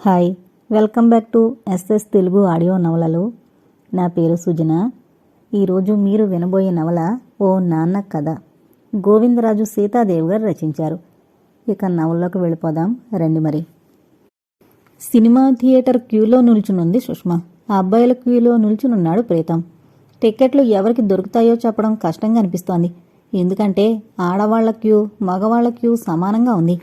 Hi welcome back to SS Telugu audio నవలలు. నా పేరు సుజన. ఈరోజు మీరు వినబోయే నవల ఓ నాన్న కథ. గోవిందరాజు సీతాదేవి గారు రచించారు. ఇక నవల్లోకి వెళ్ళిపోదాం రండి మరి. సినిమా థియేటర్ క్యూలో నిల్చునుంది సుష్మా. ఆ అబ్బాయిల క్యూలో నిల్చునున్నాడు ప్రీతం. టిక్కెట్లు ఎవరికి దొరుకుతాయో చెప్పడం కష్టంగా అనిపిస్తోంది. ఎందుకంటే ఆడవాళ్ళ క్యూ మగవాళ్ళ క్యూ సమానంగా ఉంది.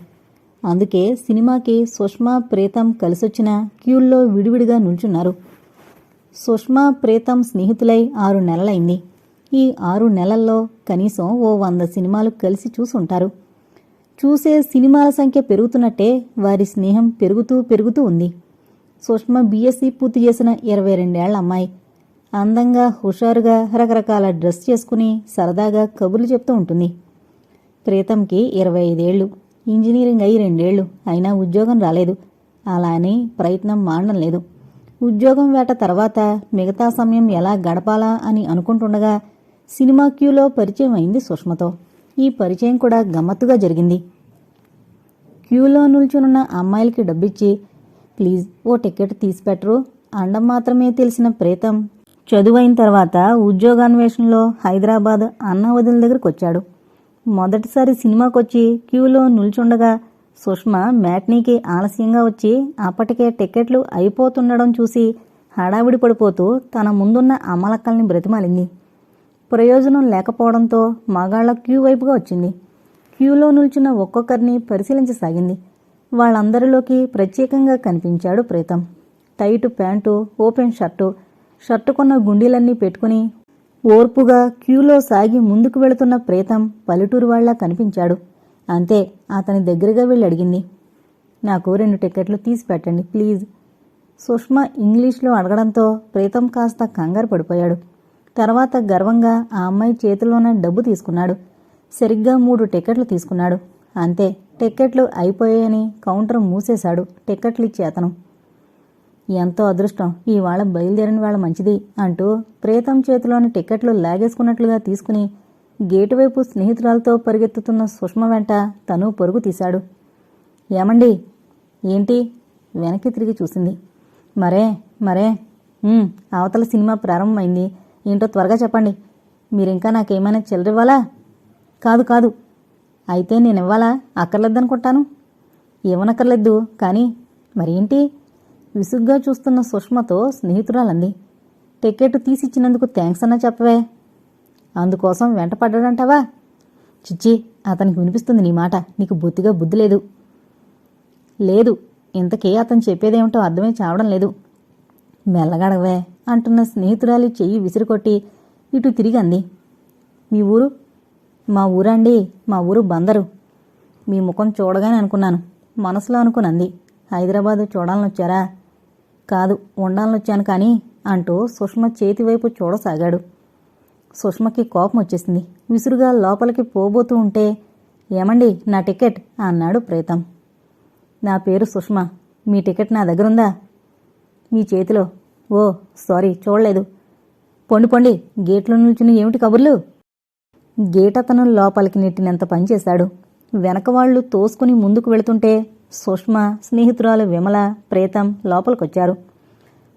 అందుకే సినిమాకి సుష్మా ప్రీతం కలిసొచ్చిన క్యూల్లో విడివిడిగా నిల్చున్నారు. సుష్మా ప్రీతం స్నేహితులై ఆరు నెలలైంది. ఈ ఆరు నెలల్లో కనీసం ఓ వంద సినిమాలు కలిసి చూసుంటారు. చూసే సినిమాల సంఖ్య పెరుగుతున్నట్టే వారి స్నేహం పెరుగుతూ పెరుగుతూ ఉంది. సుష్మ బీఎస్సీ పూర్తి చేసిన ఇరవై రెండేళ్ళ అమ్మాయి. అందంగా హుషారుగా రకరకాల డ్రెస్ చేసుకుని సరదాగా కబుర్లు చెప్తూ ఉంటుంది. ప్రీతంకి ఇరవై ఐదేళ్ళు. ఇంజనీరింగ్ అయి రెండేళ్ళు. అయినా ఉద్యోగం రాలేదు. అలా అని ప్రయత్నం మానడం లేదు. ఉద్యోగం వేట తర్వాత మిగతా సమయం ఎలా గడపాలా అని అనుకుంటుండగా సినిమా క్యూలో పరిచయం అయింది సుష్మతో. ఈ పరిచయం కూడా గమ్మత్తుగా జరిగింది. క్యూలో నిల్చునున్న అమ్మాయిలకి డబ్బిచ్చి ప్లీజ్ ఓ టికెట్ తీసిపెట్టరు అండం మాత్రమే తెలిసిన ప్రీతం చదువైన తర్వాత ఉద్యోగాన్వేషణలో హైదరాబాద్ అన్న వదిన దగ్గరికి వచ్చాడు మొదటిసారి సినిమాకొచ్చి క్యూలో నిల్చుండగా సుష్మ మ్యాట్నీకి ఆలస్యంగా వచ్చి అప్పటికే టికెట్లు అయిపోతుండడం చూసి హడావిడి పడిపోతూ తన ముందున్న అమలక్కల్ని బ్రతిమాలింది. ప్రయోజనం లేకపోవడంతో మగాళ్ళ క్యూ వైపుగా వచ్చింది. క్యూలో నిల్చున్న ఒక్కొక్కరిని పరిశీలించసాగింది. వాళ్ళందరిలోకి ప్రత్యేకంగా కనిపించాడు Preetam. Tight pant open shirt షర్టుకున్న గుండీలన్నీ పెట్టుకుని ఓర్పుగా క్యూలో సాగి ముందుకు వెళుతున్న ప్రీతం పల్లెటూరు వాళ్ళ కనిపించాడు. అంతే అతని దగ్గరగా వెళ్ళి అడిగింది. నాకు రెండు టికెట్లు తీసి పెట్టండి ప్లీజ్. సుష్మ ఇంగ్లీష్లో అడగడంతో ప్రీతం కాస్త కంగారు పడిపోయాడు. తర్వాత గర్వంగా ఆ అమ్మాయి చేతిలోనే డబ్బు తీసుకున్నాడు. సరిగ్గా మూడు టికెట్లు తీసుకున్నాడు. అంతే టికెట్లు అయిపోయాయని కౌంటర్ మూసేశాడు. టికెట్లు ఇచ్చి అతను. ఎంతో అదృష్టం. ఇవాళ బయలుదేరిన వాళ్ళ మంచిది అంటూ ప్రేతం చేతిలోని టికెట్లు లాగేసుకున్నట్లుగా తీసుకుని గేటు వైపు స్నేహితురాలతో పరిగెత్తుతున్న సుష్మ వెంట తను పరుగు తీశాడు. ఏమండి? ఏంటి? వెనక్కి తిరిగి చూసింది. మరే మరే. అవతల సినిమా ప్రారంభమైంది. ఏంటో త్వరగా చెప్పండి. మీరింకా నాకేమైనా చిల్లరివ్వాలా కాదు కాదు. అయితే నేను ఇవ్వాలా అక్కర్లేదనుకుంటాను. ఇవ్వనక్కర్లేదు కానీ మరేంటి? విసుగ్గా చూస్తున్న సుష్మతో స్నేహితురాలంది. టికెట్ తీసిచ్చినందుకు థ్యాంక్స్ అన్నా చెప్పవే. అందుకోసం వెంట పడ్డాడంటావా చిచ్చి అతనికి వినిపిస్తుంది నీ మాట. నీకు బొత్తిగా బుద్ధి లేదు. లేదు. ఇంతకీ అతను చెప్పేదేమిటో అర్థమై చావడం లేదు. మెల్లగడవే అంటున్న స్నేహితురాలి చెయ్యి విసిరికొట్టి ఇటు తిరిగి అంది. మీ ఊరు? మా ఊరండి. మా ఊరు బందరు. మీ ముఖం చూడగానే అనుకున్నాను. మనసులో అనుకునంది హైదరాబాద్ చూడాలనొచ్చారా? కాదు ఉండాలని వచ్చాను కానీ అంటూ సుష్మ చేతి వైపు చూడసాగాడు. సుష్మకి కోపం వచ్చేసింది. విసురుగా లోపలికి పోబోతూ ఉంటే ఏమండి నా టికెట్? అన్నాడు ప్రీతం. నా పేరు సుష్మ. మీ టికెట్ నా దగ్గరుందా? మీ చేతిలో. ఓ సారీ చూడలేదు. పొండి పొండి. గేట్లో నిల్చుని ఏమిటి కబుర్లు? గేట్ అతను లోపలికి నెట్టినంత పనిచేశాడు వెనక వాళ్ళు తోసుకుని ముందుకు వెళుతుంటే సుష్మ స్నేహితురాలు విమల ప్రేతం లోపలికొచ్చారు.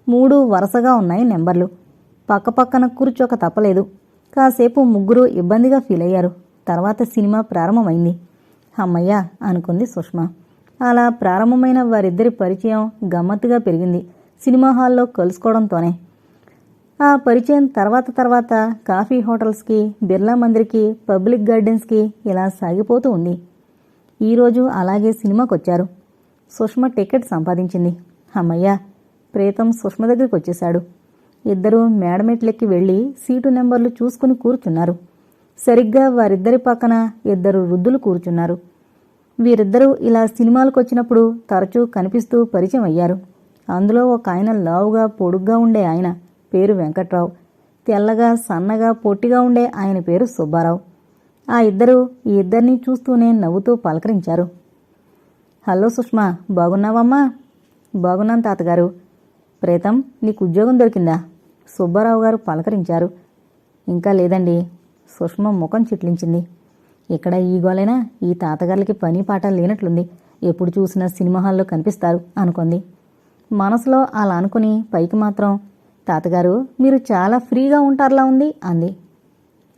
మూడు వరుసగా ఉన్నాయి నెంబర్లు. పక్కపక్కన కూర్చోక తప్పలేదు. కాసేపు ముగ్గురు ఇబ్బందిగా ఫీల్ అయ్యారు తర్వాత సినిమా ప్రారంభమైంది. అమ్మయ్య అనుకుంది సుష్మ. అలా ప్రారంభమైన వారిద్దరి పరిచయం గమ్మత్తుగా పెరిగింది. సినిమా హాల్లో కలుసుకోవడంతోనే. ఆ పరిచయం తర్వాత తర్వాత కాఫీ హోటల్స్కి బిర్లా మందిర్కి పబ్లిక్ గార్డెన్స్కి ఇలా సాగిపోతూ ఉంది. ఈరోజు అలాగే సినిమాకొచ్చారు. సుష్మ టికెట్ సంపాదించింది. అమ్మయ్యా ప్రీతం సుష్మ దగ్గరికి వచ్చేశాడు ఇద్దరూ మేడమెట్లెక్కి వెళ్ళి సీటు నెంబర్లు చూసుకుని కూర్చున్నారు. సరిగ్గా వారిద్దరి పక్కన ఇద్దరు వృద్ధులు కూర్చున్నారు. వీరిద్దరూ ఇలా సినిమాలకు వచ్చినప్పుడు తరచూ కనిపిస్తూ పరిచయం అయ్యారు. అందులో ఒక ఆయన లావుగా పొడుగ్గా ఉండే ఆయన పేరు వెంకట్రావు. తెల్లగా సన్నగా పొట్టిగా ఉండే ఆయన పేరు సుబ్బారావు. ఆ ఇద్దరు ఈ ఇద్దరిని చూస్తూనే నవ్వుతూ పలకరించారు. హలో సుష్మా బాగున్నావమ్మా? బాగున్నాను తాతగారు. ప్రీతం నీకు ఉద్యోగం దొరికిందా? సుబ్బారావు గారు పలకరించారు. ఇంకా లేదండి. సుష్మ ముఖం చిట్లించింది. ఇక్కడ ఈ గోలైనా? ఈ తాతగారులకి పని పాట లేనట్లుంది. ఎప్పుడు చూసినా సినిమా హాల్లో కనిపిస్తారు అనుకుంది. మనసులో అలా అనుకుని పైకి మాత్రం తాతగారు మీరు చాలా ఫ్రీగా ఉంటారులా ఉంది అంది.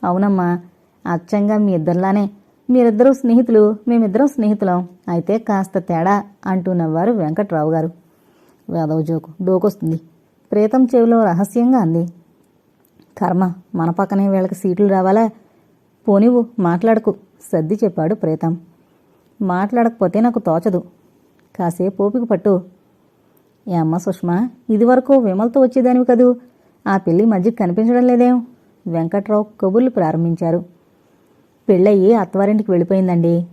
అవునమ్మా అచ్చంగా మీ ఇద్దరిలానే. మీరిద్దరూ స్నేహితులు మేమిద్దరం స్నేహితులం. అయితే కాస్త తేడా అంటూ నవ్వారు వెంకట్రావు గారు వేదవ జోకు డోకొస్తుంది. ప్రీతం చెవిలో రహస్యంగా అంది. కర్మ మన పక్కనే వీళ్ళకి సీట్లు రావాలా? పోనివ్వు మాట్లాడకు సర్ది చెప్పాడు ప్రీతం. మాట్లాడకపోతే నాకు తోచదు. కాసేపు ఓపిక పట్టు. ఏ అమ్మ సుష్మా ఇదివరకు విమల్తో వచ్చేదానివి కదూ? ఆ పెళ్ళి మధ్య కనిపించడం లేదేం? వెంకట్రావు కబుర్లు ప్రారంభించారు. పెళ్ళయ్యి అత్తవారింటికి వెళ్ళిపోయిందండి.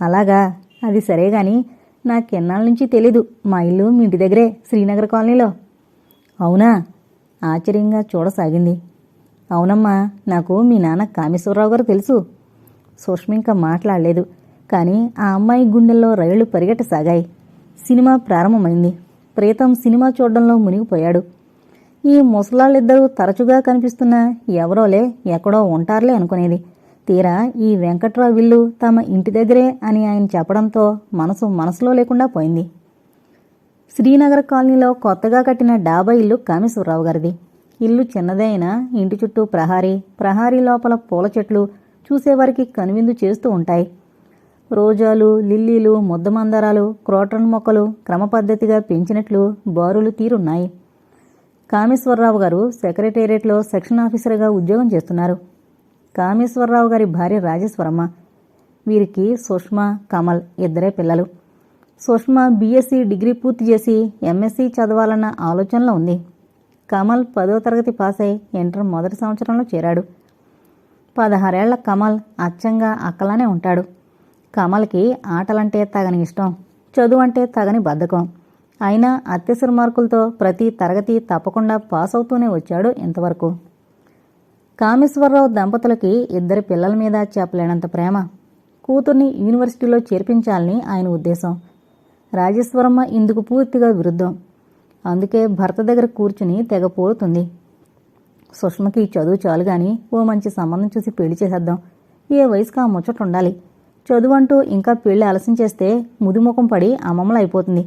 అలాగా? అది సరే గాని నాకెన్నాళ్ళ నుంచి తెలీదు మా ఇల్లు మీ ఇంటి దగ్గరే శ్రీనగర్ కాలనీలో. అవునా? ఆశ్చర్యంగా చూడసాగింది. అవునమ్మా నాకు మీ నాన్న కామేశ్వరరావు గారు తెలుసు. సుష్మ ఇంకా మాట్లాడలేదు కానీ ఆ అమ్మాయి గుండెల్లో రైళ్ళు పరిగెట్టసాగాయి. సినిమా ప్రారంభమైంది. ప్రీతం సినిమా చూడడంలో మునిగిపోయాడు. ఈ ముసలాళ్ళిద్దరూ తరచుగా కనిపిస్తున్న ఎవరోలే ఎక్కడో ఉంటారులే అనుకునేది. తీరా ఈ వెంకట్రావు ఇల్లు తమ ఇంటి దగ్గరే అని ఆయన చెప్పడంతో మనసు మనసులో లేకుండా పోయింది. శ్రీనగర్ కాలనీలో కొత్తగా కట్టిన డాబా ఇల్లు కామేశ్వరరావు గారిది. ఇల్లు చిన్నదే అయినా ఇంటి చుట్టూ ప్రహారీ ప్రహారీ లోపల పూల చెట్లు చూసేవారికి కనువిందు చేస్తూ ఉంటాయి. రోజాలు లిల్లీలు ముద్దమందారాలు క్రోటన్ మొక్కలు క్రమపద్ధతిగా పెంచినట్లు బారులు తీరున్నాయి. కామేశ్వరరావు గారు సెక్రటేరియట్లో సెక్షన్ ఆఫీసర్గా ఉద్యోగం చేస్తున్నారు. కామేశ్వరరావు గారి భార్య రాజేశ్వరమ్మ వీరికి సుష్మ కమల్ ఇద్దరే పిల్లలు. సుష్మ బీఎస్సీ డిగ్రీ పూర్తి చేసి ఎంఎస్సీ చదవాలన్న ఆలోచనలో ఉంది. కమల్ పదో తరగతి పాస్ అయి ఇంటర్ మొదటి సంవత్సరంలో చేరాడు. పదహారేళ్ళ కమల్ అచ్చంగా అక్కలానే ఉంటాడు. కమల్కి ఆటలంటే తగని ఇష్టం చదువు అంటే తగని బద్ధకం. అయినా అత్యవసర మార్కులతో ప్రతి తరగతి తప్పకుండా పాస్ అవుతూనే వచ్చాడు ఇంతవరకు. కామేశ్వరరావు దంపతులకి ఇద్దరి పిల్లల మీద చెప్పలేనంత ప్రేమ. కూతుర్ని యూనివర్సిటీలో చేర్పించాలని ఆయన ఉద్దేశం. రాజేశ్వరమ్మ ఇందుకు పూర్తిగా విరుద్ధం. అందుకే భర్త దగ్గర కూర్చుని తెగ పోరుతుంది. సుష్మకి చదువు చాలు గాని ఓ మంచి సంబంధం చూసి పెళ్ళి చేసేద్దాం. ఏ వయసుకు ఆ ముచ్చట ఉండాలి. చదువు అంటూ ఇంకా పెళ్ళి ఆలస్యం చేస్తే ముదిముఖం పడి అమ్మమ్మలు అయిపోతుంది.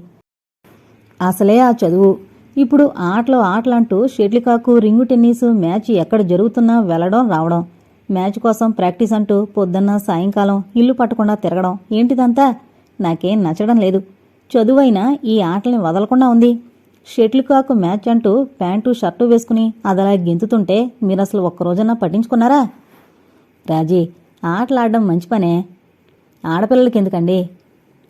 అసలే ఆ చదువు ఇప్పుడు ఆటలు ఆటలంటూ షెట్లికాకు రింగు టెన్నిస్ మ్యాచ్ ఎక్కడ జరుగుతున్నా వెళ్ళడం రావడం. మ్యాచ్ కోసం ప్రాక్టీస్ అంటూ పొద్దున్న సాయంకాలం ఇల్లు పట్టకుండా తిరగడం. ఏంటిదంతా? నాకేం నచ్చడం లేదు. చదువైనా ఈ ఆటల్ని వదలకుండా ఉంది. షెటిల్కాకు మ్యాచ్ అంటూ ప్యాంటు షర్టు వేసుకుని అదలా గెంతుతుంటే మీరు అసలు ఒక్కరోజన్నా పట్టించుకున్నారా? రాజీ ఆటలాడడం మంచి పనే. ఆడపిల్లలకి ఎందుకండి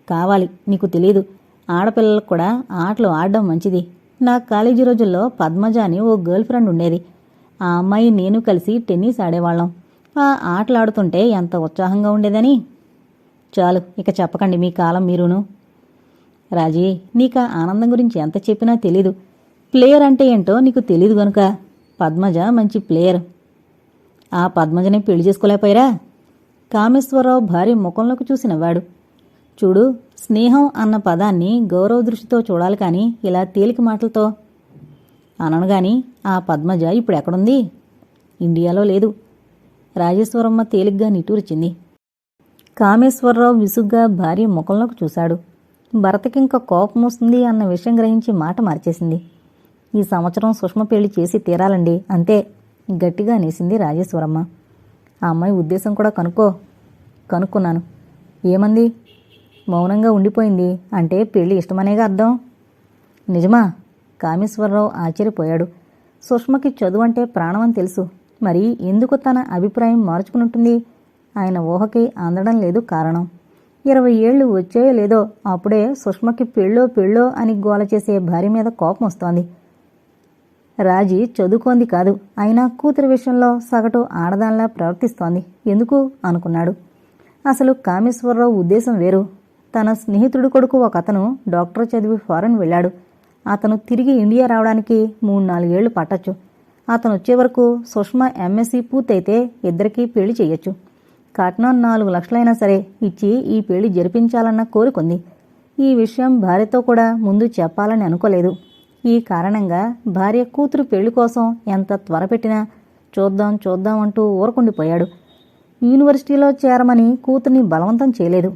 కావాలి నీకు తెలీదు. ఆడపిల్లలకు కూడా ఆటలు ఆడడం మంచిది. నా కాలేజీ రోజుల్లో పద్మజ అని ఓ గర్ల్ ఫ్రెండ్ ఉండేది. ఆ అమ్మాయి నేను కలిసి టెన్నిస్ ఆడేవాళ్ళం. ఆ ఆటలాడుతుంటే ఎంత ఉత్సాహంగా ఉండేదని. చాలు ఇక చెప్పకండి మీ కాలం మీరును. రాజీ నీకు ఆ ఆనందం గురించి ఎంత చెప్పినా తెలీదు. ప్లేయర్ అంటే ఏంటో నీకు తెలీదు గనుక పద్మజ మంచి ప్లేయర్. ఆ పద్మజని పెళ్ళి చేసుకోలేకపోయారా? కామేశ్వరరావు భార్య ముఖంలోకి చూసినవాడు చూడు స్నేహం అన్న పదాన్ని గౌరవ దృష్టితో చూడాలి కానీ ఇలా తేలిక మాటలతో అనను గాని ఆ పద్మజ ఇప్పుడు ఎక్కడుంది? ఇండియాలో లేదు. రాజేశ్వరమ్మ తేలిగ్గా నిట్టూర్చింది. కామేశ్వరరావు విసుగ్గా భార్య ముఖంలోకి చూశాడు. భరతకింక కోపం వస్తుంది అన్న విషయం గ్రహించి మాట మార్చేసింది. ఈ సంవత్సరం సుష్మ పెళ్ళి చేసి తీరాలండి. అంతే. గట్టిగా అనేసింది రాజేశ్వరమ్మ. ఆ అమ్మాయి ఉద్దేశం కూడా కనుక్కో. కనుక్కున్నాను. ఏమంది? మౌనంగా ఉండిపోయింది. అంటే పెళ్ళి ఇష్టమనేగా అర్థం? నిజమా? కామేశ్వరరావు ఆశ్చర్యపోయాడు. సుష్మకి చదువు అంటే ప్రాణం అని తెలుసు. మరి ఎందుకు తన అభిప్రాయం మార్చుకునుంటుంది? ఆయన ఊహకి అందడం లేదు కారణం. ఇరవై ఏళ్ళు వచ్చాయో లేదో అప్పుడే సుష్మకి పెళ్ళో పెళ్ళో అని గోల చేసే భార్య మీద కోపం వస్తోంది. రాజీ చదువుకోంది కాదు. అయినా కూతురి విషయంలో సగటు ఆడదానిలా ప్రవర్తిస్తోంది. ఎందుకు? అనుకున్నాడు. అసలు కామేశ్వరరావు ఉద్దేశం వేరు. తన స్నేహితుడి కొడుకు ఒక అతను డాక్టర్ చదివి ఫారెన్ వెళ్ళాడు. అతను తిరిగి ఇండియా రావడానికి మూడు నాలుగేళ్ళు పట్టచ్చు. అతను వచ్చే వరకు సుష్మా ఎంఎస్సీ పూర్తయితే ఇద్దరికీ పెళ్ళి చేయొచ్చు కట్నం నాలుగు లక్షలైనా సరే ఇచ్చి ఈ పెళ్ళి జరిపించాలన్న కోరుకుంది. ఈ విషయం భార్యతో కూడా ముందు చెప్పాలని అనుకోలేదు. ఈ కారణంగా భార్య కూతురు పెళ్ళి కోసం ఎంత త్వరపెట్టినా చూద్దాం చూద్దాం అంటూ ఊరకుండిపోయాడు. యూనివర్సిటీలో చేరమని కూతుర్ని బలవంతం చేయలేదు.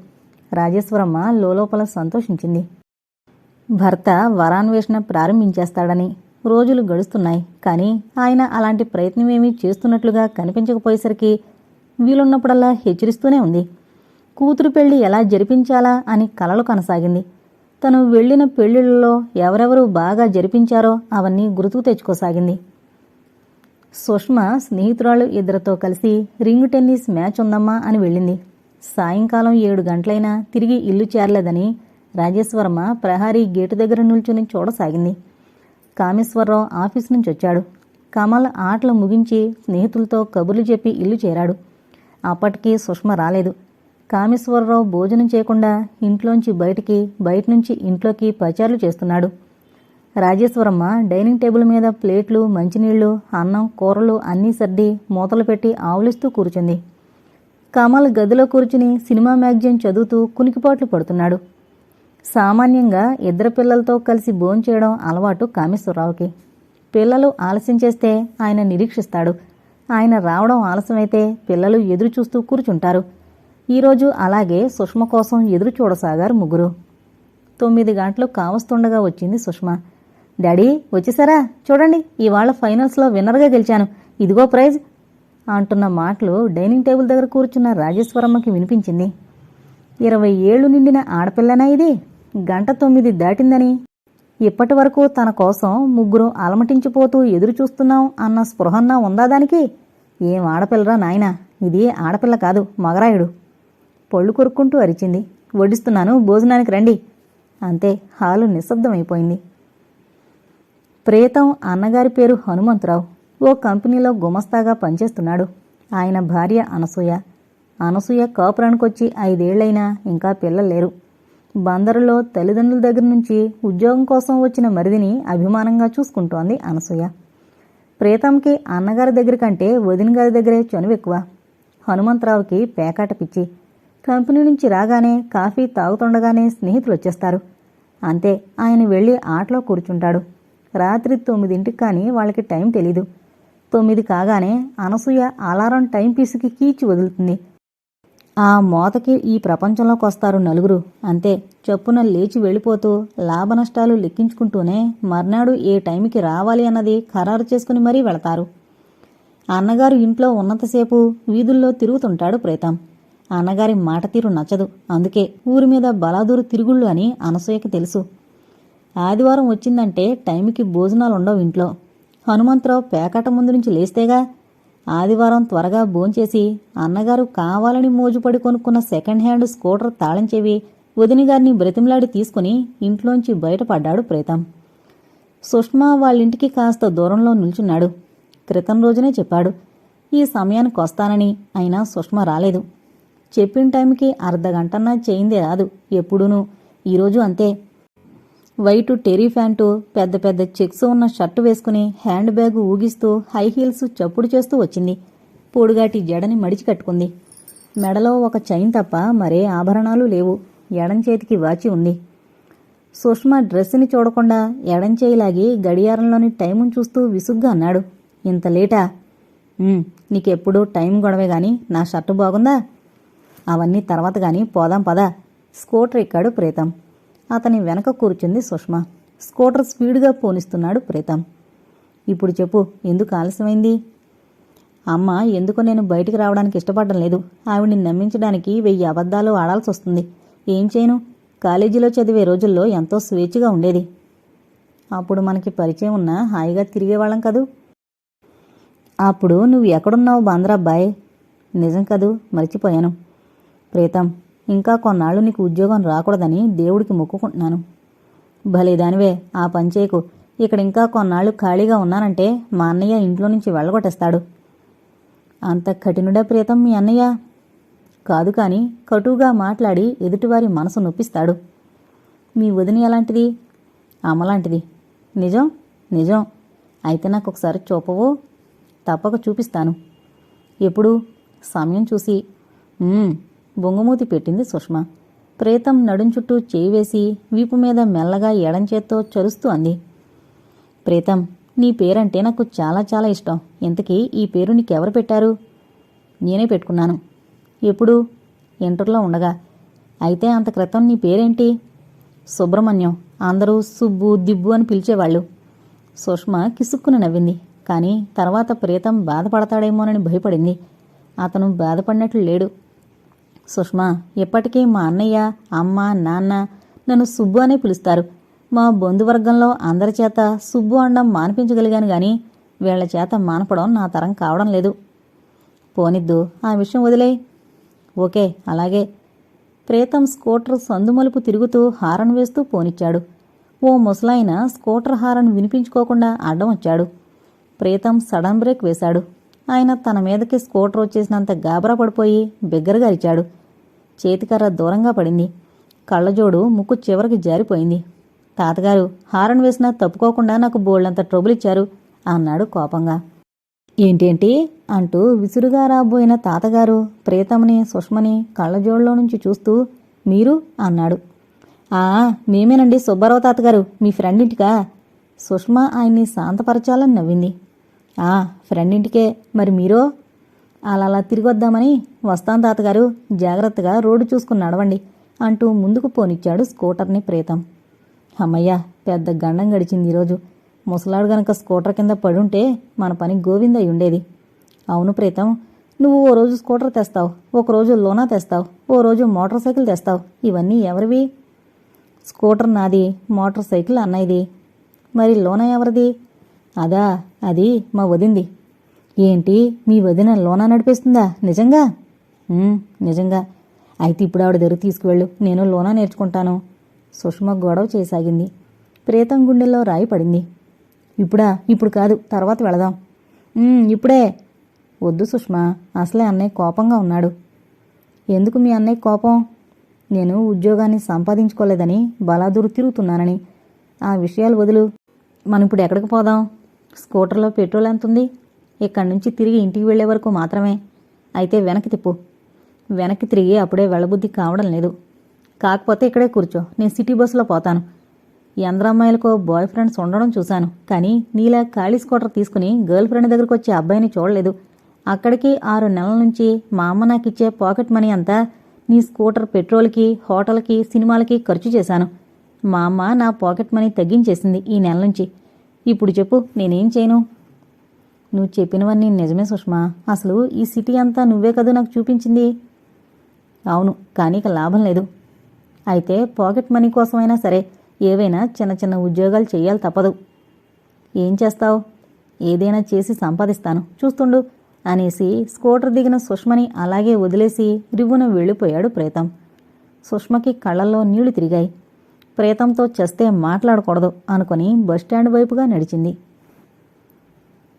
రాజేశ్వరమ్మ లోలోపల సంతోషించింది. భర్త వరాన్వేషణ ప్రారంభించేస్తాడని రోజులు గడుస్తున్నాయి. కానీ ఆయన అలాంటి ప్రయత్నమేమీ చేస్తున్నట్లుగా కనిపించకపోయేసరికి వీలున్నప్పుడల్లా హెచ్చరిస్తూనే ఉంది. కూతురు పెళ్ళి ఎలా జరిపించాలా అని కలలు కొనసాగింది. తను వెళ్ళిన పెళ్ళిళ్ళలో ఎవరెవరు బాగా జరిపించారో అవన్నీ గుర్తుకు తెచ్చుకోసాగింది. సుష్మ స్నేహితురాలు ఇద్దరితో కలిసి రింగ్ టెన్నిస్ మ్యాచ్ ఉందమ్మా అని వెళ్ళింది. సాయంకాలం ఏడు గంటలైనా తిరిగి ఇల్లు చేరలేదని రాజేశ్వరమ్మ ప్రహారీ గేటు దగ్గర నిల్చుని చూడసాగింది. కామేశ్వరరావు ఆఫీస్ నుంచి వచ్చాడు. కమల్ ఆటలు ముగించి స్నేహితులతో కబుర్లు చెప్పి ఇల్లు చేరాడు. అప్పటికి సుష్మ రాలేదు. కామేశ్వరరావు భోజనం చేయకుండా ఇంట్లోంచి బయటికి బయట నుంచి ఇంట్లోకి పచారులు చేస్తున్నాడు. రాజేశ్వరమ్మ డైనింగ్ టేబుల్ మీద ప్లేట్లు మంచినీళ్ళు అన్నం కూరలు అన్నీ సర్ది మూతలు పెట్టి ఆవులిస్తూ కూర్చుంది. కమల్ గదిలో కూర్చుని సినిమా మ్యాగజైన్ చదువుతూ కునికిపాట్లు పడుతున్నాడు. సామాన్యంగా ఇద్దరు పిల్లలతో కలిసి భోంచేయడం అలవాటు కామేశ్వరరావుకి. పిల్లలు ఆలస్యం చేస్తే ఆయన నిరీక్షిస్తాడు. ఆయన రావడం ఆలస్యమైతే పిల్లలు ఎదురు చూస్తూ కూర్చుంటారు. ఈరోజు అలాగే సుష్మ కోసం ఎదురు చూడసాగారు ముగ్గురు. తొమ్మిది గంటలు కావస్తుండగా వచ్చింది సుష్మ. డాడీ వచ్చేసారా? చూడండి ఇవాళ ఫైనల్స్లో విన్నర్గా గెలిచాను. ఇదిగో ప్రైజ్. అంటున్న మాటలు డైనింగ్ టేబుల్ దగ్గర కూర్చున్న రాజేశ్వరమ్మకి వినిపించింది. ఇరవై ఏళ్ళు నిండిన ఆడపిల్లనా ఇది? గంట తొమ్మిది దాటిందని. ఇప్పటి వరకు తన కోసం ముగ్గురు అలమటించిపోతూ ఎదురు చూస్తున్నాం అన్న స్పృహన్నా ఉందా దానికి? ఏం ఆడపిల్లరా నాయనా? ఇది ఆడపిల్ల కాదు మగరాయుడు. పళ్ళు కొరుక్కుంటూ అరిచింది. వడ్డిస్తున్నాను భోజనానికి రండి. అంతే హాలు నిశ్శబ్దమైపోయింది. ప్రేతం అన్నగారి పేరు హనుమంతరావు. ఓ కంపెనీలో గుమస్తాగా పనిచేస్తున్నాడు. ఆయన భార్య అనసూయ. అనసూయ కాపురానికొచ్చి ఐదేళ్ళైనా ఇంకా పిల్లలు లేరు. బందరులో తల్లిదండ్రుల దగ్గర నుంచి ఉద్యోగం కోసం వచ్చిన మరిదిని అభిమానంగా చూసుకుంటోంది అనసూయ. ప్రీతంకి అన్నగారి దగ్గర కంటే వదిన గారి దగ్గరే చనువెక్కువ. హనుమంతరావుకి పేకాట పిచ్చి. కంపెనీ నుంచి రాగానే కాఫీ తాగుతుండగానే స్నేహితులు వచ్చేస్తారు అంతే ఆయన వెళ్ళి ఆటలో కూర్చుంటాడు. రాత్రి తొమ్మిదింటికి కానీ వాళ్ళకి టైం తెలీదు. తొమ్మిది కాగానే అనసూయ అలారం టైంపీసుకి కీచి వదులుతుంది. ఆ మోతకి ఈ ప్రపంచంలోకి వస్తారు నలుగురు. అంతే చప్పున లేచి వెళ్ళిపోతూ లాభనష్టాలు లెక్కించుకుంటూనే మర్నాడు ఏ టైంకి రావాలి అన్నది ఖరారు చేసుకుని మరీ వెళతారు. అన్నగారు ఇంట్లో ఉన్నంతసేపు వీధుల్లో తిరుగుతుంటాడు ప్రీతం. అన్నగారి మాట తీరు నచ్చదు. అందుకే ఊరి మీద బలాదూరు తిరుగుళ్ళు అని అనసూయకి తెలుసు. ఆదివారం వచ్చిందంటే టైంకి భోజనాలు ఉండవు ఇంట్లో. హనుమంతరావు పేకాట ముందు నుంచి లేస్తేగా ఆదివారం త్వరగా భోంచేసి అన్నగారు కావాలని మోజుపడి కొనుక్కున్న సెకండ్ హ్యాండ్ స్కూటర్ తాళంచేవి వదినిగారిని గారిని బ్రతిమలాడి తీసుకుని ఇంట్లోంచి బయటపడ్డాడు ప్రీతం. సుష్మా వాళ్ళింటికి కాస్త దూరంలో నిల్చున్నాడు. క్రితం రోజునే చెప్పాడు ఈ సమయానికి వస్తానని అయినా సుష్మ రాలేదు. చెప్పిన టైంకి అర్ధ గంటన్నా చేయిందే రాదు. ఎప్పుడూనూ. ఈరోజు అంతే. వైటు టెరీ ప్యాంటు పెద్ద పెద్ద చెక్స్ ఉన్న షర్టు వేసుకుని హ్యాండ్ బ్యాగ్ ఊగిస్తూ హై హీల్స్ చప్పుడు చేస్తూ వచ్చింది. పొడుగాటి జడని మడిచి కట్టుకుంది. మెడలో ఒక చైన్ తప్ప మరే ఆభరణాలు లేవు. ఎడం చేతికి వాచి ఉంది. సుష్మా డ్రెస్సుని చూడకుండా ఎడం చేయిలాగి గడియారంలోని టైమును చూస్తూ విసుగ్గా అన్నాడు. ఇంత లేటా? నీకెప్పుడూ టైం గొడవే గాని నా షర్టు బాగుందా? అవన్నీ తర్వాత గాని పోదాం పదా. స్కూటర్ ఎక్కాడు ప్రీతం. అతని వెనక కూర్చుంది సుష్మ. స్కూటర్ స్పీడ్గా పోనిస్తున్నాడు ప్రీతం. ఇప్పుడు చెప్పు ఎందుకు ఆలస్యమైంది? అమ్మ ఎందుకు నేను బయటికి రావడానికి ఇష్టపడడం లేదు. ఆవిడ్ని నమ్మించడానికి వెయ్యి అబద్ధాలు ఆడాల్సి వస్తుంది. ఏం చేయను? కాలేజీలో చదివే రోజుల్లో ఎంతో స్వేచ్ఛగా ఉండేది. అప్పుడు మనకి పరిచయం ఉన్న హాయిగా తిరిగేవాళ్ళం కదూ? అప్పుడు నువ్వు ఎక్కడున్నావు బాంద్రాబ్బాయ్ నిజం కదూ? మర్చిపోయాను. ప్రీతం ఇంకా కొన్నాళ్ళు నీకు ఉద్యోగం రాకూడదని దేవుడికి మొక్కుకుంటున్నాను. భలే దానివే ఆ పని చేయకు. ఇక్కడ ఇంకా కొన్నాళ్ళు ఖాళీగా ఉన్నానంటే మా అన్నయ్య ఇంట్లో నుంచి వెళ్ళగొట్టేస్తాడు. అంత కఠినుడా ప్రీతం మీ అన్నయ్య? కాదు కాని కటువుగా మాట్లాడి ఎదుటివారి మనసు నొప్పిస్తాడు. మీ వదిన ఎలాంటిది? అమ్మలాంటిది. నిజం? నిజం. అయితే నాకు ఒకసారి చూపవు? తప్పక చూపిస్తాను. ఎప్పుడు? సమయం చూసి. బొంగుమూతి పెట్టింది సుష్మ. ప్రేతం నడుం చుట్టూ చేయి వేసి వీపు మీద మెల్లగా ఎడం చేత్తో చరుస్తూ అంది. ప్రీతం నీ పేరంటే నాకు చాలా చాలా ఇష్టం. ఇంతకీ ఈ పేరు నీకెవరు పెట్టారు? నేనే పెట్టుకున్నాను. ఎప్పుడు? ఇంటర్లో ఉండగా. అయితే అంత క్రితం నీ పేరేంటి? సుబ్రహ్మణ్యం. అందరూ సుబ్బు దిబ్బు అని పిలిచేవాళ్ళు. సుష్మ కిసుక్కున నవ్వింది. కానీ తర్వాత ప్రీతం బాధపడతాడేమోనని భయపడింది. అతను బాధపడినట్లు లేడు. సుష్మా ఇప్పటికీ మా అన్నయ్య అమ్మ నాన్న నన్ను సుబ్బు అనే పిలుస్తారు. మా బంధువర్గంలో అందరి చేత సుబ్బు అనడం మానిపించగలిగాను గాని వీళ్ళ చేత మానపడం నా తరం కావడం లేదు. పోనిద్దు ఆ విషయం వదిలే. ఓకే అలాగే. ప్రీతం స్కూటర్ సందుమలుపు తిరుగుతూ హారన్ వేస్తూ పోనిచ్చాడు. ఓ ముసలాయన స్కూటర్ హారన్ వినిపించుకోకుండా అడ్డం వచ్చాడు. ప్రీతం సడన్ బ్రేక్ వేశాడు. ఆయన తన మీదకి స్కూటర్ వచ్చేసినంత గాబరా పడిపోయి బిగ్గరగా అరిచాడు. చేతికర్ర దూరంగా పడింది. కళ్ళజోడు ముక్కు చివరికి జారిపోయింది. తాతగారు హారన్ వేసినా తప్పుకోకుండా నాకు బోళ్ళంత ట్రబుల్ ఇచ్చారు అన్నాడు కోపంగా. ఏంటేంటి? అంటూ విసురుగా రాబోయిన తాతగారు ప్రీతమని సుష్మని కళ్ళజోడులో నుంచి చూస్తూ మీరు? అన్నాడు. ఆ మేమేనండి సుబ్బారావు తాతగారు మీ ఫ్రెండ్ ఇంటికా? సుష్మ ఆయన్ని శాంతపరచాలని నవ్వింది. ఫ్రెండ్ ఇంటికే మరి మీరో? అలా అలా తిరిగి వద్దామని వస్తాం తాతగారు. జాగ్రత్తగా రోడ్డు చూసుకుని నడవండి అంటూ ముందుకు పోనిచ్చాడు స్కూటర్ని ప్రీతం. అమ్మయ్య పెద్ద గండం గడిచింది ఈరోజు. ముసలాడు గనక స్కూటర్ కింద పడుంటే మన పని గోవింద ఉండేది. అవును ప్రీతం నువ్వు ఓ రోజు స్కూటర్ తెస్తావు ఒక రోజు లోనా తెస్తావు ఓ రోజు మోటార్ సైకిల్ తెస్తావు. ఇవన్నీ ఎవరివి? స్కూటర్ నాది మోటార్ సైకిల్ అన్నయ్యది. మరి లోనా ఎవరిది? అదా అది మా వదింది. ఏంటి మీ వదిన లోనా నడిపిస్తుందా? నిజంగా? నిజంగా. అయితే ఇప్పుడు ఆవిడ దగ్గర తీసుకువెళ్ళు. నేను లోనా నేర్చుకుంటాను. సుష్మ గొడవ చేసాగింది. ప్రీతం గుండెల్లో రాయి పడింది. ఇప్పుడా? ఇప్పుడు కాదు. తర్వాత వెళదాం. ఇప్పుడే. వద్దు సుష్మా. అసలే అన్నయ్య కోపంగా ఉన్నాడు. ఎందుకు మీ అన్నయ్య కోపం? నేను ఉద్యోగాన్ని సంపాదించుకోలేదని బలాదురు తిరుగుతున్నానని. ఆ విషయాలు వదులు. మనం ఇప్పుడు ఎక్కడికి పోదాం? స్కూటర్లో పెట్రోల్ ఎంత ఉంది? ఇక్కడి నుంచి తిరిగి ఇంటికి వెళ్ళే వరకు మాత్రమే. అయితే వెనక్కి తిప్పు. వెనక్కి తిరిగి అప్పుడే వెళ్ళబుద్ధి కావడం లేదు. కాకపోతే ఇక్కడే కూర్చో. నేను సిటీ బస్సులో పోతాను. ఎందరమ్మాయిలకో బాయ్ ఫ్రెండ్స్ ఉండడం చూశాను. కానీ నీలా ఖాళీ స్కూటర్ తీసుకుని గర్ల్ ఫ్రెండ్ దగ్గరకు వచ్చే అబ్బాయిని చూడలేదు. అక్కడికి ఆరు నెలల నుంచి మా అమ్మ నాకు ఇచ్చే పాకెట్ మనీ అంతా నీ స్కూటర్ పెట్రోల్కి హోటల్కి సినిమాలకి ఖర్చు చేశాను. మా అమ్మ నా పాకెట్ మనీ తగ్గించేసింది ఈ నెల నుంచి. ఇప్పుడు చెప్పు నేనేం చేయను? నువ్వు చెప్పినవన్నీ నిజమే సుష్మా. అసలు ఈ సిటీ అంతా నువ్వే కదా నాకు చూపించింది? అవును కానీ ఇక లాభం లేదు. అయితే పాకెట్ మనీ కోసమైనా సరే ఏవైనా చిన్న చిన్న ఉద్యోగాలు చేయాలి తప్పదు. ఏం చేస్తావు? ఏదైనా చేసి సంపాదిస్తాను. చూస్తుండు అనేసి స్కూటర్ దిగిన సుష్మని అలాగే వదిలేసి రివ్వున వెళ్ళిపోయాడు ప్రేతం. సుష్మకి కళ్ళల్లో నీళ్ళు తిరిగాయి. ప్రేతంతో చస్తే మాట్లాడకూడదు అనుకుని బస్టాండ్ వైపుగా నడిచింది.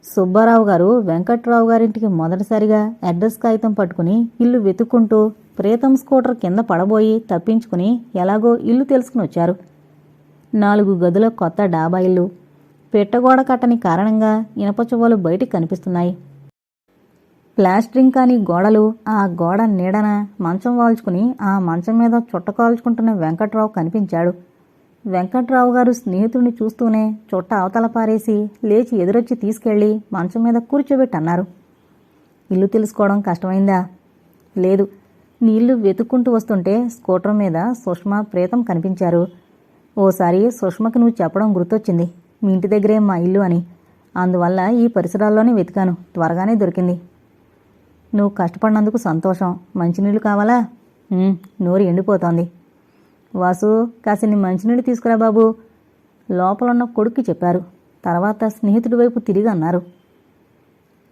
సుబ్బారావు గారు వెంకట్రావు గారింటికి మొదటిసారిగా అడ్రస్ కాగితం పట్టుకుని ఇల్లు వెతుక్కుంటూ ప్రేతం స్కూటర్ కింద పడబోయి తప్పించుకుని ఎలాగో ఇల్లు తెలుసుకుని వచ్చారు. నాలుగు గదుల కొత్త డాబా ఇల్లు పెట్టగోడ కట్టని కారణంగా ఇనపచువ్వలు బయటికి కనిపిస్తున్నాయి. ప్లాస్టరింగ్ కాని గోడలు ఆ గోడ నీడన మంచం వాల్చుకుని ఆ మంచం మీద చుట్ట కాల్చుకుంటున్న వెంకట్రావు కనిపించాడు. వెంకట్రావు గారు స్నేహితుడిని చూస్తూనే చుట్ట అవతల పారేసి లేచి ఎదురొచ్చి తీసుకెళ్ళి మంచం మీద కూర్చోబెట్టి అన్నారు ఇల్లు తెలుసుకోవడం కష్టమైందా? లేదు. నీళ్ళు వెతుక్కుంటూ వస్తుంటే స్కూటర్ మీద సుష్మ ప్రేతం కనిపించారు. ఓసారి సుష్మకి నువ్వు చెప్పడం గుర్తొచ్చింది. మీ ఇంటి దగ్గరే మా ఇల్లు అని. అందువల్ల ఈ పరిసరాల్లోనే వెతికాను. త్వరగానే దొరికింది. నువ్వు కష్టపడినందుకు సంతోషం. మంచినీళ్ళు కావాలా? నోరు ఎండిపోతోంది. వాసు కాసిని మంచినీళ్ళు తీసుకురా బాబు. లోపలున్న కొడుక్కి చెప్పారు. తర్వాత స్నేహితుడి వైపు తిరిగి అన్నారు.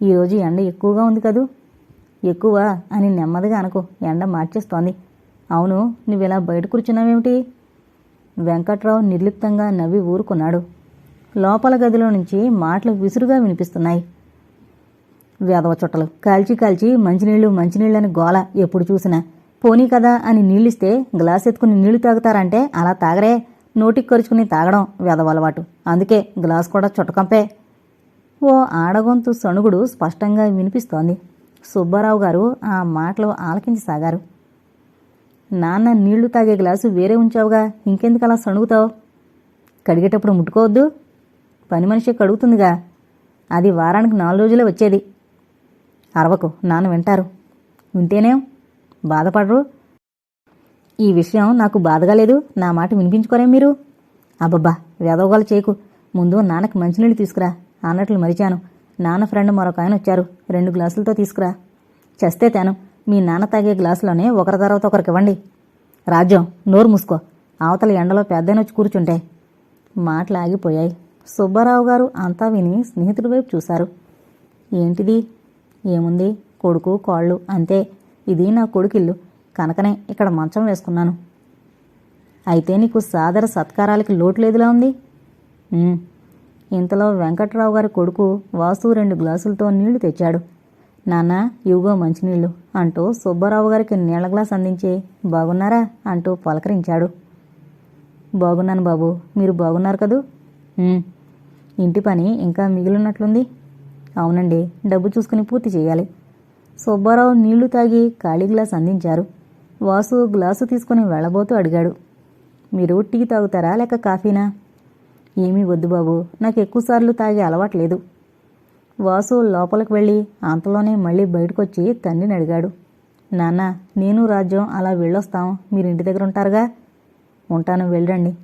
ఈరోజు ఎండ ఎక్కువగా ఉంది కదూ? ఎక్కువ అని నెమ్మదిగా అనుకో. ఎండ మార్చేస్తోంది. అవును నువ్వు ఇలా బయట కూర్చున్నావేమిటి? వెంకట్రావు నిర్లిప్తంగా నవ్వి ఊరుకున్నాడు. లోపల గదిలో నుంచి మాటలు విసురుగా వినిపిస్తున్నాయి. వేదవ చుట్టలు. కాల్చి కాల్చి మంచినీళ్ళు మంచినీళ్ళని గోల ఎప్పుడు చూసినా. పోనీ కదా అని నీళ్ళిస్తే గ్లాస్ ఎత్తుకుని నీళ్ళు తాగుతారంటే అలా తాగరే. నోటికి కరుచుకుని తాగడం వెదవలవాటు అందుకే గ్లాస్ కూడా చుట్టకంపే. ఓ ఆడగొంతు సణుగుడు స్పష్టంగా వినిపిస్తోంది. సుబ్బారావు గారు ఆ మాటలు ఆలకించసాగారు నాన్న నీళ్ళు తాగే గ్లాసు వేరే ఉంచావుగా. ఇంకెందుకు అలా సణుగుతావు? కడిగేటప్పుడు ముట్టుకోవద్దు. పని మనిషి కడుగుతుందిగా. అది వారానికి నాలుగు రోజులే వచ్చేది. అరవకు. నాన్న వింటారు. వింటేనేం? బాధపడరు. ఈ విషయం నాకు బాధగా లేదు. నా మాట వినిపించుకోరే మీరు. అబ్బబ్బా వేదోగాలు చేయకు. ముందు నాన్నకి మంచినీళ్ళు తీసుకురా. అన్నట్లు మరిచాను. నాన్న ఫ్రెండ్ మరొక ఆయన వచ్చారు. రెండు గ్లాసులతో తీసుకురా. చస్తే తేను. మీ నాన్న తాగే గ్లాసులోనే ఒకరి తర్వాత ఒకరికి ఇవ్వండి. రాజ్యం నోరు మూసుకో. అవతల ఎండలో పెద్దనొచ్చి కూర్చుంటే. మాటలు ఆగిపోయాయి సుబ్బారావు గారు అంతా విని స్నేహితుడి వైపు చూశారు. ఏంటిది? ఏముంది? కొడుకు కాళ్ళు అంతే. ఇది నా కొడుకిల్లు. కనుకనే ఇక్కడ మంచం వేసుకున్నాను. అయితే నీకు సాదర సత్కారాలకి లోటు లేదులా ఉంది? ఇంతలో వెంకట్రావు గారి కొడుకు వాసు రెండు గ్లాసులతో నీళ్ళు తెచ్చాడు. నాన్న ఇవిగో మంచినీళ్ళు అంటూ సుబ్బారావు గారికి నీళ్ళ గ్లాస్ అందించి బాగున్నారా? అంటూ పలకరించాడు. బాగున్నాను బాబు మీరు బాగున్నారు కదూ? ఇంటి పని ఇంకా మిగిలినట్లుంది? అవునండి డబ్బు చూసుకుని పూర్తి చేయాలి. సుబ్బారావు నీళ్ళు తాగి ఖాళీ గ్లాస్ అందించారు. వాసు గ్లాసు తీసుకుని వెళ్ళబోతూ అడిగాడు. మీరు టీ తాగుతారా లేక కాఫీనా? ఏమీ వద్దు బాబు నాకు ఎక్కువసార్లు తాగే అలవాట్లేదు వాసు లోపలికి వెళ్ళి అంతలోనే మళ్ళీ బయటకొచ్చి తండ్రిని అడిగాడు. నాన్న నేను రాజ్యం అలా వెళ్ళొస్తాం. మీరు ఇంటి దగ్గర ఉంటారుగా? ఉంటాను వెళ్ళండి.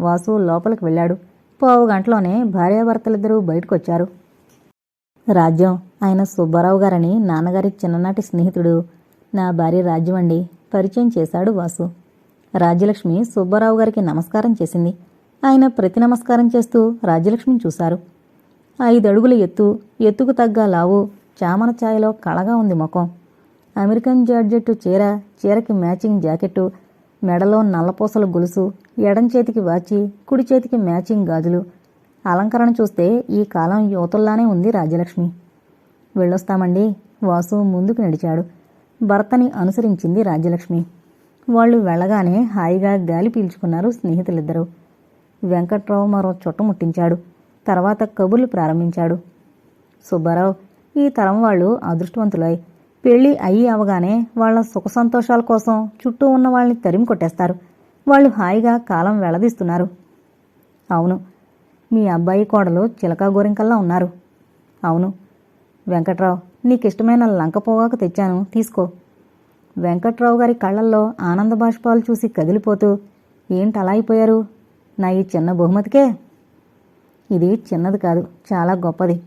వాసు లోపలికి వెళ్ళాడు. పావు గంటలోనే భార్యాభర్తలిద్దరూ బయటకొచ్చారు. రాజ్యం. ఆయన సుబ్బారావు గారని నాన్నగారి చిన్ననాటి స్నేహితుడు. నా భార్య రాజ్యం అండి పరిచయం చేశాడు వాసు. రాజ్యలక్ష్మి సుబ్బారావు గారికి నమస్కారం చేసింది. ఆయన ప్రతి నమస్కారం చేస్తూ రాజ్యలక్ష్మిని చూశారు. ఐదడుగుల ఎత్తు ఎత్తుకు తగ్గ లావు చామన ఛాయలో కళగా ఉంది ముఖం. అమెరికన్ జార్జెట్టు చీర చీరకి మ్యాచింగ్ జాకెట్టు మెడలో నల్లపూసల గొలుసు ఎడం చేతికి వాచి కుడి చేతికి మ్యాచింగ్ గాజులు అలంకరణ చూస్తే ఈ కాలం యువతుల్లానే ఉంది రాజ్యలక్ష్మి. వెళ్ళొస్తామండి. వాసు ముందుకు నడిచాడు. భర్తని అనుసరించింది రాజ్యలక్ష్మి. వాళ్ళు వెళ్ళగానే హాయిగా గాలి పీల్చుకున్నారు స్నేహితులిద్దరూ. వెంకట్రావు మరో చుట్టముట్టించాడు తర్వాత కబుర్లు ప్రారంభించాడు. సుబ్బారావు ఈ తరం వాళ్ళు అదృష్టవంతులై. పెళ్ళి అయ్యి అవగానే వాళ్ళ సుఖ సంతోషాల కోసం చుట్టూ ఉన్న వాళ్ళని తరిమి కొట్టేస్తారు. వాళ్ళు హాయిగా కాలం వెళ్ళదీస్తున్నారు అవును మీ అబ్బాయి కోడలు చిలకా గోరింకల్లా ఉన్నారు. అవును. వెంకట్రావు నీకిష్టమైన లంకపోగాకు తెచ్చాను. తీసుకో. వెంకట్రావు గారి కళ్ళల్లో ఆనంద బాష్పాలు చూసి కదిలిపోతూ ఏంటి అలా అయిపోయారు? నా ఈ చిన్న బహుమతికే? ఇది చిన్నది కాదు చాలా గొప్పది.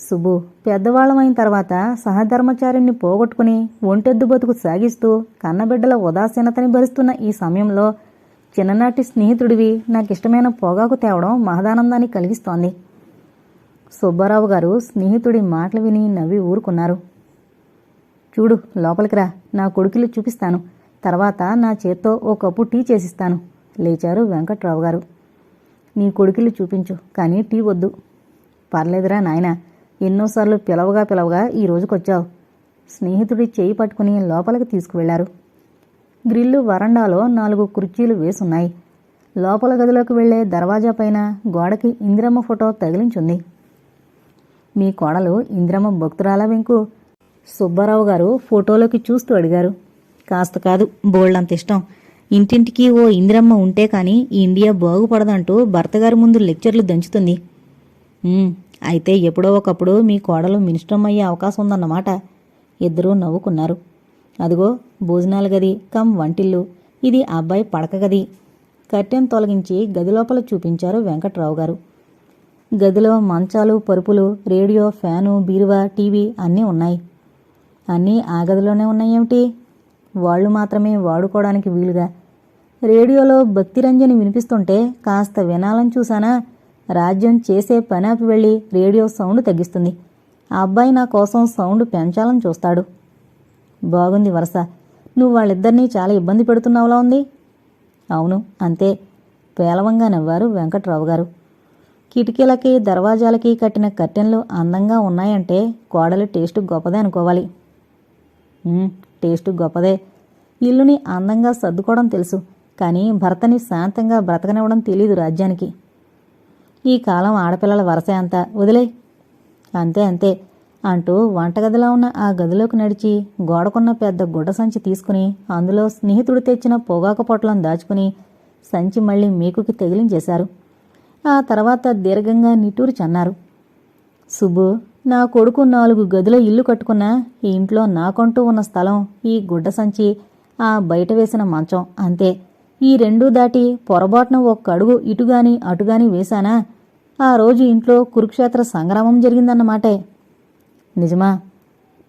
సుబ్బు పెద్దవాళ్ళమైన తర్వాత సహధర్మచారిని పోగొట్టుకుని ఒంటెద్దు బతుకు సాగిస్తూ కన్నబిడ్డల ఉదాసీనతని భరిస్తున్న ఈ సమయంలో చిన్ననాటి స్నేహితుడివి నాకిష్టమైన పొగాకు తేవడం మహదానందాన్ని కలిగిస్తోంది. సుబ్బారావు గారు స్నేహితుడి మాటలు విని నవ్వి ఊరుకున్నారు. చూడు లోపలికి రా. నా కొడుకులు చూపిస్తాను. తర్వాత నా చేత్తో ఓ కప్పు టీ చేసిస్తాను లేచారు వెంకట్రావు గారు. నీ కొడుకులు చూపించు కానీ టీ వద్దు. పర్లేదురా నాయనా ఎన్నోసార్లు పిలవగా పిలవగా ఈ రోజుకొచ్చావు. స్నేహితుడి చేయి పట్టుకుని లోపలికి తీసుకువెళ్ళారు గ్రిల్లు వరండాలో నాలుగు కుర్చీలు వేసున్నాయి. లోపల గదిలోకి వెళ్ళే దర్వాజా పైన గోడకి ఇందిరమ్మ ఫోటో తగిలించుంది. మీ కోడలు ఇందిరమ్మ భక్తురాల వెంకు సుబ్బారావు గారు ఫోటోలోకి చూస్తూ అడిగారు. కాస్త కాదు బోల్డంత ఇష్టం. ఇంటింటికి ఓ ఇందిరమ్మ ఉంటే కానీ ఈ ఇండియా బాగుపడదంటూ భర్తగారి ముందు లెక్చర్లు దంచుతుంది. అయితే ఎప్పుడో ఒకప్పుడు మీ కోడలు మినిష్టమయ్యే అయ్యే అవకాశం ఉందన్నమాట. ఇద్దరూ నవ్వుకున్నారు. అదిగో భోజనాల గది కమ్ వంటిల్లు. ఇది అబ్బాయి పడక గది. కట్టెను తొలగించి గది లోపల చూపించారు వెంకట్రావు గారు గదిలో మంచాలు పరుపులు రేడియో ఫ్యాను బీరువా టీవీ అన్నీ ఉన్నాయి. అన్నీ ఆ గదిలోనే ఉన్నాయేమిటి? వాళ్ళు మాత్రమే వాడుకోవడానికి వీలుగా. రేడియోలో భక్తిరంజని వినిపిస్తుంటే కాస్త వినాలని చూసానా రాజ్యం చేసే పనాపి వెళ్ళి రేడియో సౌండ్ తగ్గిస్తుంది. ఆ అబ్బాయి నా కోసం సౌండ్ పెంచాలని చూస్తాడు. బాగుంది వరస. నువ్వు వాళ్ళిద్దరినీ చాలా ఇబ్బంది పెడుతున్నావులా ఉంది? అవును అంతే. పేలవంగా నవ్వారు వెంకట్రావు గారు కిటికీలకి దర్వాజాలకి కట్టిన కట్టెన్లు అందంగా ఉన్నాయంటే కోడలు టేస్ట్ గొప్పదే అనుకోవాలి. టేస్ట్ గొప్పదే. ఇల్లుని అందంగా సర్దుకోవడం తెలుసు కానీ భర్తని శాంతంగా బ్రతకనివ్వడం తెలీదు రాజ్యానికి. ఈ కాలం ఆడపిల్లల వరసే అంత. వదిలే. అంతే అంతే. అంటూ వంటగదిలో ఉన్న ఆ గదిలోకి నడిచి గోడకున్న పెద్ద గుడ్డ సంచి తీసుకుని అందులో స్నేహితుడు తెచ్చిన పొగాకు పొట్లం దాచుకుని సంచి మళ్ళీ మీకుకి తగిలించేశారు. ఆ తర్వాత దీర్ఘంగా నిట్టూరు చన్నారు. సుబ్బు నా కొడుకు నాలుగు గదుల ఇల్లు కట్టుకున్న ఈ ఇంట్లో నాకంటూ ఉన్న స్థలం ఈ గుడ్డ సంచి ఆ బయట వేసిన మంచం అంతే. ఈ రెండూ దాటి పొరబాటున ఒక్క అడుగు ఇటుగాని అటుగాని వేశానా? ఆ రోజు ఇంట్లో కురుక్షేత్ర సంగ్రామం జరిగిందన్నమాటే. నిజమా?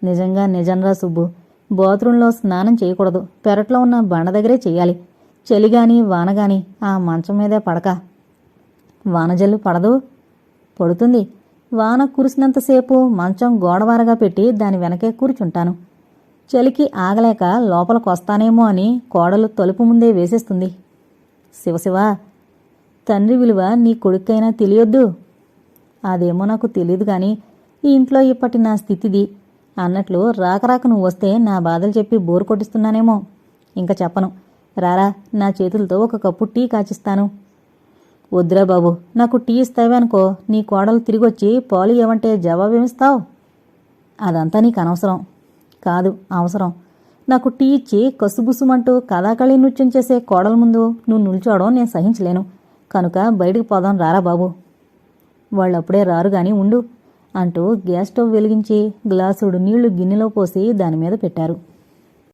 నిజంగా నిజంరా సుబ్బు. బాత్రూంలో స్నానం చేయకూడదు. పెరట్లో ఉన్న బండ దగ్గరే చెయ్యాలి చలిగాని వానగాని ఆ మంచం మీదే పడక. వానజల్లు పడదు? పడుతుంది. వాన కురిసినంతసేపు మంచం గోడవారగా పెట్టి దాని వెనకే కూర్చుంటాను. చలికి ఆగలేక లోపలికొస్తానేమో అని కోడలు తలుపు ముందే వేసేస్తుంది. శివశివ తండ్రి విలువ నీ కొడుక్కైనా తెలియొద్దు? అదేమో నాకు తెలియదు కానీ ఈ ఇంట్లో ఇప్పటి నా స్థితిది. అన్నట్లు రాకరాక నువ్వు వస్తే నా బాధలు చెప్పి బోరు కొట్టిస్తున్నానేమో. ఇంకా చెప్పను. రారా నా చేతులతో ఒక కప్పు టీ కాచిస్తాను. వద్దురా బాబు నాకు టీ ఇస్తావే అనుకో నీ కోడలు తిరిగొచ్చి పాలు ఏమంటే జవాబేమిస్తావు? అదంతా నీకు అనవసరం. కాదు అవసరం. నాకు టీ ఇచ్చి కసుబుసుమంటూ కథాకళి నృత్యం చేసే కోడల ముందు నువ్వు నిల్చోవడం నేను సహించలేను. కనుక బయటికి పోదాం రారా బాబు. వాళ్ళప్పుడే రారు గాని ఉండు. అంటూ గ్యాస్ స్టవ్ వెలిగించి గ్లాసుడు నీళ్ళు గిన్నెలో పోసి దాని మీద పెట్టారు.